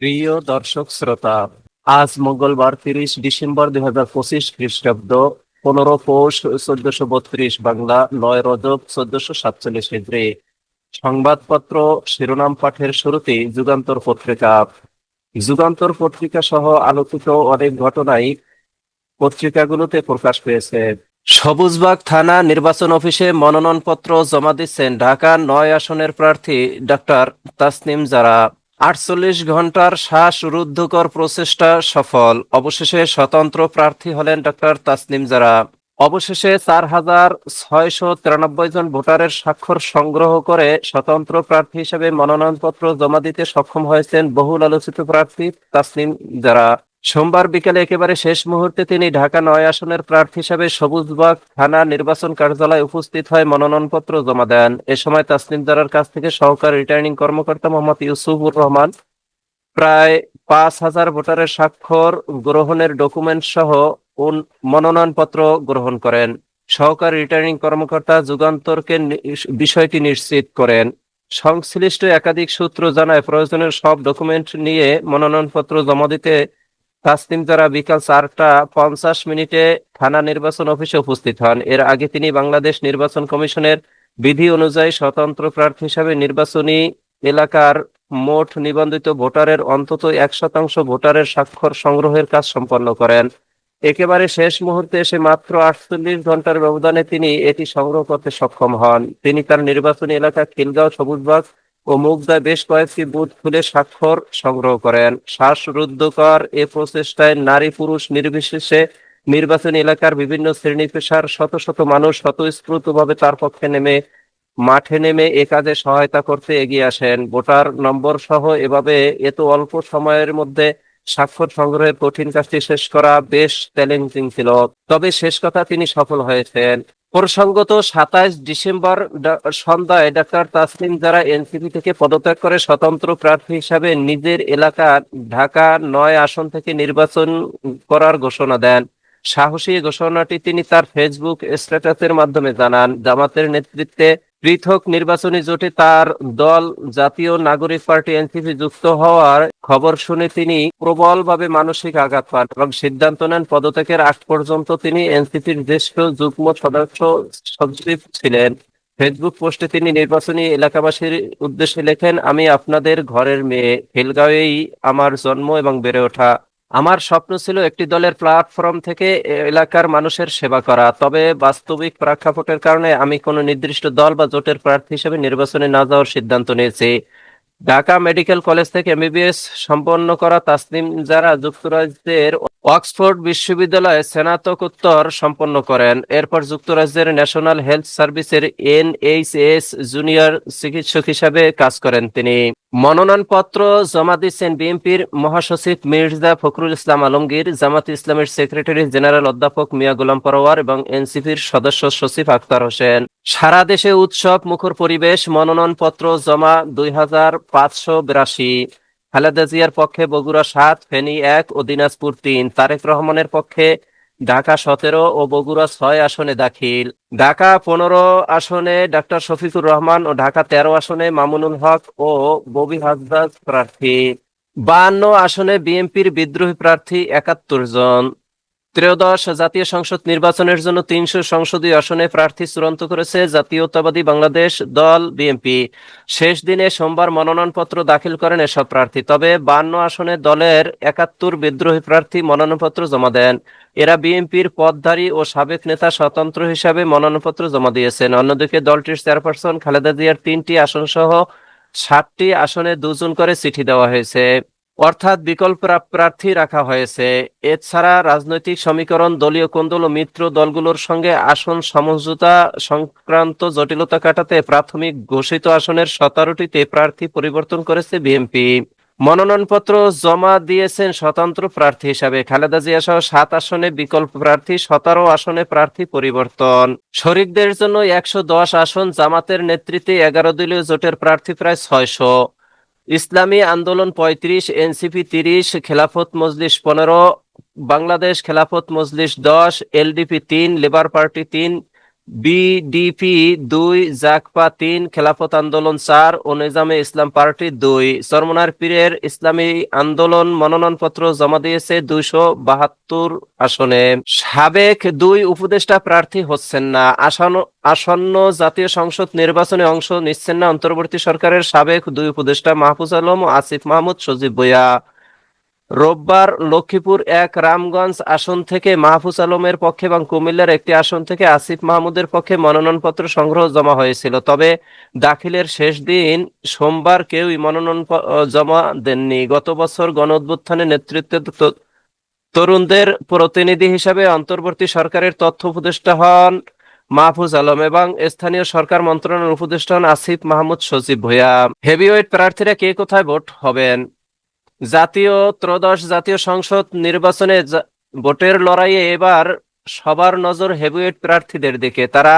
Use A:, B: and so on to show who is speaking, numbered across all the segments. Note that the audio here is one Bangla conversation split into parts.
A: প্রিয় দর্শক শ্রোতা, আজ মঙ্গলবার তিরিশ ডিসেম্বর দুই হাজার পঁচিশ খ্রিস্টাব্দ, পনেরো পৌষ চোদ্দশো বত্রিশ বাংলা, নয় রজব চোদ্দশো সাতচল্লিশ হিজড়ি। সংবাদপত্র, শিরোনাম পাঠের শুরুতেই যুগান্তর পত্রিকা। যুগান্তর পত্রিকা সহ আলোচিত অনেক ঘটনাই পত্রিকাগুলোতে প্রকাশ পেয়েছে। সবুজবাগ থানা নির্বাচন অফিসে মনোনয়নপত্র জমা দিচ্ছেন ঢাকা নয় আসনের প্রার্থী ডাক্তার তাসনিম জারা। আটচল্লিশ ঘণ্টার শ্বাস শ্বাসরুদ্ধকর প্রচেষ্টা সফল। অবশেষে স্বতন্ত্র প্রার্থী হলেন ডক্টর তাসনিম জারা। অবশেষে চার হাজার ছয়শো তিরানব্বই জন ভোটারের স্বাক্ষর সংগ্রহ করে স্বতন্ত্র প্রার্থী হিসেবে মনোনয়নপত্র জমা দিতে সক্ষম হয়েছেন বহুল আলোচিত প্রার্থী তাসনিম জারা। সোমবার বিকেলে একেবারে শেষ মুহূর্তে তিনি ঢাকা নয় আসনের প্রার্থী হিসেবে সবুজবাগ থানা নির্বাচন কার্যালয়ে উপস্থিত হয়ে মনোনয়নপত্র জমা দেন। এ সময় তাসনিম জারার কাছ থেকে সহকারী রিটার্নিং কর্মকর্তা মোহাম্মদ ইউসুফুর রহমান, প্রায় পাঁচ হাজার ভোটারের স্বাক্ষর গ্রহণের ডকুমেন্ট সহ মনোনয়নপত্র গ্রহণ করেন। সহকারী রিটার্নিং কর্মকর্তা যুগান্তরকে বিষয়টি নিশ্চিত করেন। সংশ্লিষ্ট একাধিক সূত্র জানায় প্রয়োজনের সব ডকুমেন্ট নিয়ে মনোনয়নপত্র জমা দিতে তাসনিম যারা বিকাল চারটা পঞ্চাশ মিনিটে থানা নির্বাচন অফিসে উপস্থিত হন, এর আগে তিনি বাংলাদেশ নির্বাচন কমিশনের বিধি অনুযায়ী স্বতন্ত্র প্রার্থী হিসাবে নির্বাচনী এলাকার মোট নিবন্ধিত ভোটারের অন্তত এক শতাংশ ভোটারের স্বাক্ষর সংগ্রহের কাজ সম্পন্ন করেন। একেবারে শেষ মুহূর্তে এসে মাত্র আটচল্লিশ ঘণ্টার ব্যবধানে তিনি এটি সংগ্রহ করতে সক্ষম হন। তিনি তার নির্বাচনী এলাকা খিলগাঁও সবুজবাগ ও মুগদায় বেশ কয়েকটি বুথ খুলে স্বাক্ষর সংগ্রহ করেন। শ্বাসরুদ্ধকর এ প্রচেষ্টায় নারী পুরুষ নির্বিশেষে নির্বাচনী এলাকার বিভিন্ন শ্রেণি পেশার শত শত মানুষ স্বতঃস্ফূর্তভাবে তার পক্ষে নেমে, মাঠে নেমে এ কাজে সহায়তা করতে এগিয়ে আসেন। ভোটার নম্বর সহ এভাবে এত অল্প সময়ের মধ্যে স্বাক্ষর সংগ্রহের কঠিন কাজটি শেষ করা বেশ চ্যালেঞ্জিং ছিল। তবে শেষ কথা তিনি সফল হয়েছেন। প্রসঙ্গত সাতাইশ ডিসেম্বর সন্ধ্যায় ডাক্তার তাসলিম যারা এনসিপি থেকে পদত্যাগ করে স্বতন্ত্র প্রার্থী হিসাবে নিজের এলাকা ঢাকা নয় আসন থেকে নির্বাচন করার ঘোষণা দেন। সাহসী ঘোষণাটি তিনি তার ফেসবুক স্ট্যাটাসের মাধ্যমে জানান। জামাতের নেতৃত্বে পৃথক নির্বাচনী জোটে তার দল, জাতীয় নাগরিক পার্টি এনসিপি যুক্ত হওয়ার খবর শুনে তিনি প্রবলভাবে মানসিক আঘাত পান এবং সিদ্ধান্ত নেন পদত্যাগের আগ পর্যন্ত তিনি এনসিপির জ্যেষ্ঠ যুগ্ম সদস্য সচিব ছিলেন। ফেসবুক পোস্টে তিনি নির্বাচনী এলাকাবাসীর উদ্দেশ্যে লেখেন, আমি আপনাদের ঘরের মেয়ে। খিলগাঁওয়েই আমার জন্ম এবং বেড়ে ওঠা। আমার স্বপ্ন ছিল একটি দলের প্ল্যাটফর্ম থেকে এলাকার মানুষের সেবা করা, তবে বাস্তবিক প্রেক্ষাপটের কারণে আমি কোনো নির্দিষ্ট দল বা জোটের প্রার্থী হিসেবে নির্বাচনে না যাওয়ার সিদ্ধান্ত নিয়েছি। ঢাকা মেডিকেল কলেজ থেকে এমবিবিএস সম্পন্ন করা তাসনিম যারা যুক্তরাজ্যের অক্সফোর্ড বিশ্ববিদ্যালয়ে স্নাতকোত্তর সম্পন্ন করেন। এরপর যুক্তরাজ্যের ন্যাশনাল হেলথ সার্ভিসের এনএইচএস জুনিয়র চিকিৎসক হিসাবে কাজ করেন তিনি। মনোনয়নপত্র জমা দিচ্ছেন বিএনপির মহাসচিব মির্জা ফখরুল ইসলাম আলমগীর, জামাত ইসলামের সেক্রেটারি জেনারেল অধ্যাপক মিয়া গোলাম পরোয়ার এবং এনসিপির সদস্য সচিব আখতার হোসেন। সারা দেশে উৎসব, মুখর পরিবেশ, মনোনয়নপত্র জমা দুই হাজার পাঁচশো বিরাশি। খালেদা জিয়ার পক্ষে বগুড়া সাত, ফেনী এক ও দিনাজপুর তিন। তারেক রহমানের পক্ষে ঢাকা সতেরো ও বগুড়া ছয় আসনে দাখিল। ঢাকা পনেরো আসনে ডাক্তার শফিকুর রহমান ও ঢাকা তেরো আসনে মামুনুল হক ও ববি হাজদাস প্রার্থী। বাহান্ন আসনে বিএনপির বিদ্রোহী প্রার্থী একাত্তর জন। ত্রয়োদশ জাতীয় সংসদ নির্বাচনের জন্য তিনশো সংসদীয় আসনে প্রার্থী চূড়ান্ত করেছে জাতীয়তাবাদী বাংলাদেশ দল বিএনপি। শেষ দিনে সোমবার মনোনয়নপত্র দাখিল করেন এসব প্রার্থী। তবে বান্ন আসনে দলের একাত্তর বিদ্রোহী প্রার্থী মনোনয়নপত্র জমা দেন। এরা বিএনপির পদধারী ও সাবেক নেতা স্বতন্ত্র হিসাবে মনোনয়নপত্র জমা দিয়েছেন। অন্যদিকে দলটির চেয়ারপারসন খালেদা জিয়ার তিনটি আসন সহ ষাটটি আসনে দুজন করে চিঠি দেওয়া হয়েছে। অর্থাৎ বিকল্প প্রার্থী রাখা হয়েছে। এছাড়া রাজনৈতিক সমীকরণ, দলীয় কোন্দল ও মিত্র দলগুলোর সঙ্গে আসন সমঝোতা সংক্রান্ত জটিলতা কাটাতে প্রাথমিক ঘোষিত আসনের সতেরোটিতে প্রার্থী পরিবর্তন করেছে বিএনপি। মনোনয়নপত্র জমা দিয়েছেন স্বতন্ত্র প্রার্থী হিসাবে। খালেদা জিয়া সহ সাত আসনে বিকল্প প্রার্থী, সতেরো আসনে প্রার্থী পরিবর্তন। শরিকদের জন্য একশো দশ আসন জামাতের নেতৃত্বে এগারো দলীয় জোটের প্রার্থী প্রায় ছয়শো। ইসলামী আন্দোলন পঁয়ত্রিশ, এনসিপি তিরিশ, খেলাফত মজলিস পনেরো, বাংলাদেশ খেলাফত মজলিস দশ, এলডিপি তিন, লেবার পার্টি তিন বিডিপি দুই, জাকপা তিন, খেলাফত আন্দোলন চার ও নিজামে ইসলাম পার্টি দুই। চরমনার পীরের ইসলামী আন্দোলন মনোনয়নপত্র জমা দিয়েছে দুইশো বাহাত্তর আসনে। সাবেক দুই উপদেষ্টা প্রার্থী হচ্ছেন না। আসন্ন আসন্ন জাতীয় সংসদ নির্বাচনে অংশ নিচ্ছেন না। অন্তর্বর্তী সরকারের সাবেক দুই উপদেষ্টা মাহফুজ আলম ও আসিফ মাহমুদ সজীব ভুইয়া। রোববার লক্ষ্মীপুর এক রামগঞ্জ আসন থেকে মাহফুজ আলমের পক্ষে এবং কুমিল্লার একটি আসন থেকে আসিফ মাহমুদের পক্ষে মনোনয়নপত্র সংগ্রহ জমা হয়েছিল। তবে দাখিলের শেষ দিন সোমবার কেউই মনোনয়ন জমা দেননি। গত বছর গণ অভ্যুত্থানে নেতৃত্বে তরুণদের প্রতিনিধি হিসাবে অন্তর্বর্তী সরকারের তথ্য উপদেষ্টা হন মাহফুজ আলম এবং স্থানীয় সরকার মন্ত্রণালয়ের উপদেষ্টা হন আসিফ মাহমুদ সচিব ভুইয়া। হেভিওয়েট প্রার্থীরা কে কোথায় ভোট হবেন? জাতীয় ত্রয়োদশ জাতীয় সংসদ নির্বাচনে ভোটের লড়াইয়ে এবার সবার নজর হেভিওয়েট প্রার্থীদের দিকে। তারা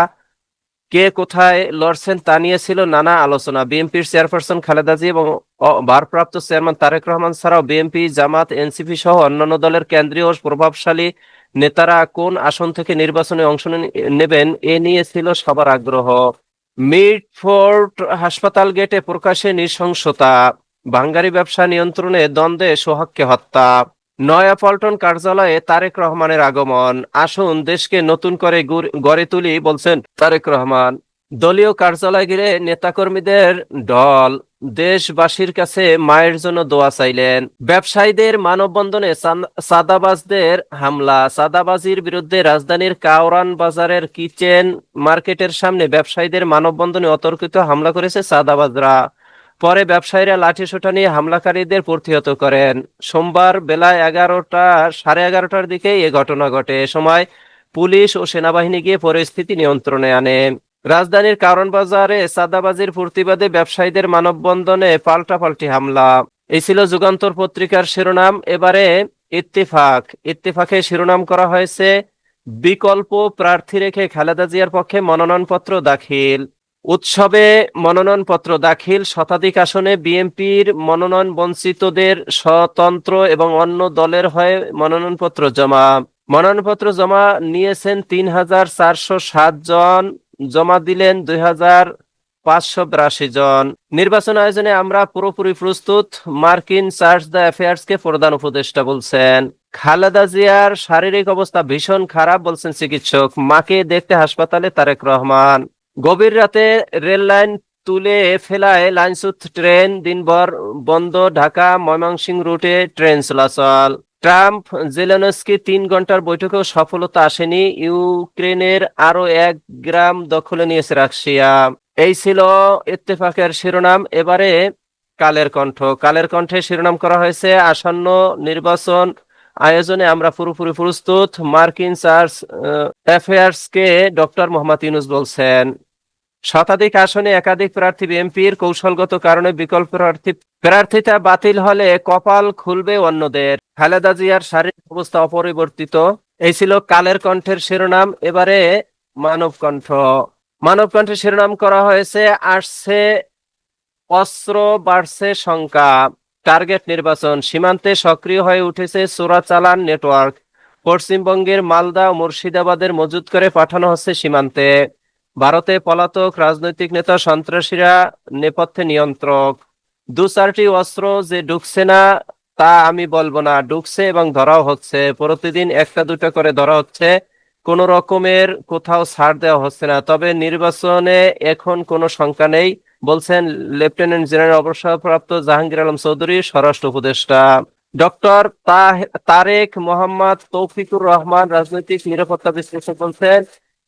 A: কে কোথায় লড়ছেন তা নিয়ে ছিল নানা আলোচনা। বিএনপির চেয়ারপারসন খালেদা জিয়া এবং ভারপ্রাপ্ত চেয়ারম্যান তারেক রহমান ছাড়াও বিএনপি, জামাত, এনসিপি সহ অন্যান্য দলের কেন্দ্রীয় প্রভাবশালী নেতারা কোন আসন থেকে নির্বাচনে অংশ নেবেন এ নিয়ে ছিল সবার আগ্রহ। মিডফোর্ট হাসপাতাল গেটে প্রকাশে নৃশংসতা। বাঙ্গারি ব্যবসা নিয়ন্ত্রণে দ্বন্দ্বে সোহাগকে হত্যা। নয়াপল্টন কার্যালয়ে তারেক রহমানের আগমন। আসুন দেশকে নতুন করে গড়ে তুলি, বলছেন তারেক রহমান। দলীয় কার্যালয় ঘিরে নেতাকর্মীদের ঢল। দেশবাসীর কাছে মায়ের জন্য দোয়া চাইলেন। ব্যবসায়ীদের মানববন্ধনে চাঁদাবাজদের হামলা। সাদাবাজির বিরুদ্ধে রাজধানীর কাওরান বাজারের কিচেন মার্কেটের সামনে ব্যবসায়ীদের মানববন্ধনে অতর্কিত হামলা করেছে চাঁদাবাজরা পরে ব্যবসায়ীরা লাঠিসোঁটা নিয়ে হামলাকারীদের প্রতিহত করেন। সোমবার বেলা এগারোটা, সাড়ে এগারোটার দিকে এ ঘটনা ঘটে। এ সময় পুলিশ ও সেনাবাহিনী গিয়ে পরিস্থিতি নিয়ন্ত্রণে আনে। রাজধানীর কারণ বাজারে সাদাবাজির প্রতিবাদে ব্যবসায়ীদের মানববন্ধনে পাল্টাপাল্টি হামলা। এই ছিল যুগান্তর পত্রিকার শিরোনাম। এবারে ইত্তেফাক। ইত্তেফাকে শিরোনাম করা হয়েছে, বিকল্প প্রার্থী রেখে খালেদা জিয়ার পক্ষে মনোনয়নপত্র দাখিল। উৎসবে মনোনয়নপত্র দাখিল, শতাধিক আসনে বিএনপির মনোনয়ন বঞ্চিতদের স্বতন্ত্র এবং অন্য দলের হয়ে মনোনয়নপত্র জমা। মনোনয়নপত্র জমা নিয়েছেন তিন হাজার চারশো সাত জন, জমা দিলেন দুই হাজার পাঁচশো বিরাশি জন। নির্বাচন আয়োজনে আমরা পুরোপুরি প্রস্তুত, মার্কিন চার্জ দ্য অ্যাফেয়ার্স কে প্রধান উপদেষ্টা বলছেন। খালেদা জিয়ার শারীরিক অবস্থা ভীষণ খারাপ বলছেন চিকিৎসক, মাকে দেখতে হাসপাতালে তারেক রহমান। গভীর রাতে রেল লাইন তুলে ফেলায় লাইনচ্যুত ট্রেন দিনভর বন্ধ ঢাকা ময়মনসিংহ রুটে ট্রেন চলাচল। ট্রাম্প, জেলেনস্কি তিন ঘণ্টার বৈঠকেও সফলতা আসেনি। ইউক্রেনের আরও এক গ্রাম দখলে নিয়েছে রাশিয়া। এই ছিল ইত্তেফাকের শিরোনাম। এবারে কালের কণ্ঠ। কালের কণ্ঠে শিরোনাম করা হয়েছে আসন্ন নির্বাচন আয়োজনে আমরা পুরোপুরি প্রস্তুত। মার্কিন চার্জ অ্যাফেয়ার্স কে ডক্টর মোহাম্মদ ইউনুস বলছেন, শতাধিক আসনে একাধিক প্রার্থী বিএনপির কৌশলগত কারণে বিকল্প প্রার্থী, প্রার্থিতা বাতিল হলে কপাল খুলবে অন্যদের। খালেদা জিয়ার শারীরিক অবস্থা অপরিবর্তিত। এই ছিল কালের কণ্ঠের শিরোনাম। এবারে মানব কণ্ঠ। মানব কণ্ঠের শিরোনাম করা হয়েছে, আসছে, অস্ত্র বাড়ছে শঙ্কা টার্গেট নির্বাচন সীমান্তে সক্রিয় হয়ে উঠেছে চোরাচালান নেটওয়ার্ক। পশ্চিমবঙ্গের মালদা ও মুর্শিদাবাদের মজুত করে পাঠানো হচ্ছে সীমান্তে। ভারতে পলাতক রাজনৈতিক নেতা সন্ত্রাসীরা নেপথ্যে নিয়ন্ত্রক। দু চারটি অস্ত্র যে ঢুকছে না, তা আমি বলব না। ঢুকছে এবং ধরাও হচ্ছে। প্রতিদিন একটা দুটো করে ধরা হচ্ছে। কোন রকমের কোথাও ছাড় দেওয়া হচ্ছে না। তবে নির্বাচনে এখন কোনো শঙ্কা নেই। বলছেন লেফটেন্যান্ট জেনারেল অবসরপ্রাপ্ত জাহাঙ্গীর আলম চৌধুরী, স্বরাষ্ট্র উপদেষ্টা। ডক্টর তারেক মোহাম্মদ তৌফিকুর রহমান, রাজনৈতিক নিরাপত্তা বিশ্লেষক বলছেন,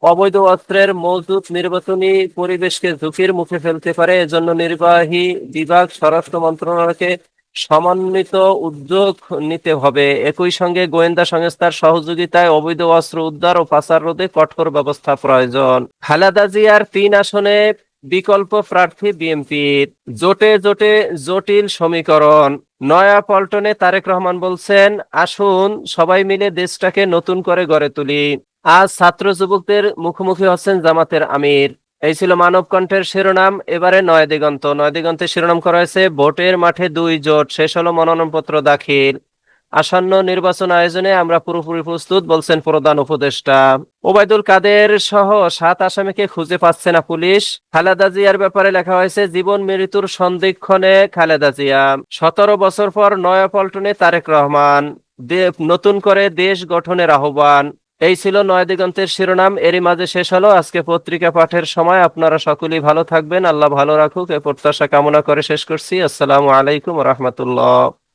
A: অবৈধ অস্ত্রের মজুদ নির্বাচনী পরিবেশকে ঝুঁকির মুখে ফেলতে পারে। এজন্য নির্বাহী বিভাগ স্বরাষ্ট্র মন্ত্রণালয়কে সমন্বিত উদ্যোগ নিতে হবে। একই সঙ্গে গোয়েন্দা সংস্থার সহযোগিতায় অবৈধ অস্ত্র উদ্ধার ও পাচার রোধে কঠোর ব্যবস্থা প্রয়োজন। খালেদা জিয়ার তিন আসনে বিকল্প প্রার্থী বিএনপির জোটে জোটে জটিল সমীকরণ। নয়া পল্টনে তারেক রহমান বলছেন, আসুন, সবাই মিলে দেশটাকে নতুন করে গড়ে তুলি। আজ ছাত্র যুবকদের মুখোমুখি হচ্ছেন জামাতের আমির। এই ছিল মানব কণ্ঠের শিরোনাম। এবারে নয় দিগন্ত নয় দিগন্তের শিরোনাম করা হয়েছে, ভোটের মাঠে দুই জোট, শেষ হলো মনোনয়নপত্র দাখিল। আসন্ন নির্বাচন আয়োজনে আমরা পুরোপুরি প্রস্তুত, বলছেন প্রধান উপদেষ্টা। ওবায়দুল কাদের সহ সাত আসামিকে খুঁজে পাচ্ছে না পুলিশ। খালেদা জিয়ার ব্যাপারে লেখা হয়েছে, জীবন মৃত্যুর সন্দিক্ষণে খালেদা জিয়া। সতেরো বছর পর নয়া নয়াপল্টনে তারেক রহমান। নতুন করে দেশ গঠনের আহ্বান। এই ছিল নয় দিগন্তের শিরোনাম, এরই মাঝে শেষ হলো আজকে পত্রিকা পাঠের সময়। আপনারা সকলেই ভালো থাকবেন, আল্লাহ ভালো রাখুক। এ প্রত্যাশা কামনা করে শেষ করছি। আসসালামু আলাইকুম রহমতুল্লাহ।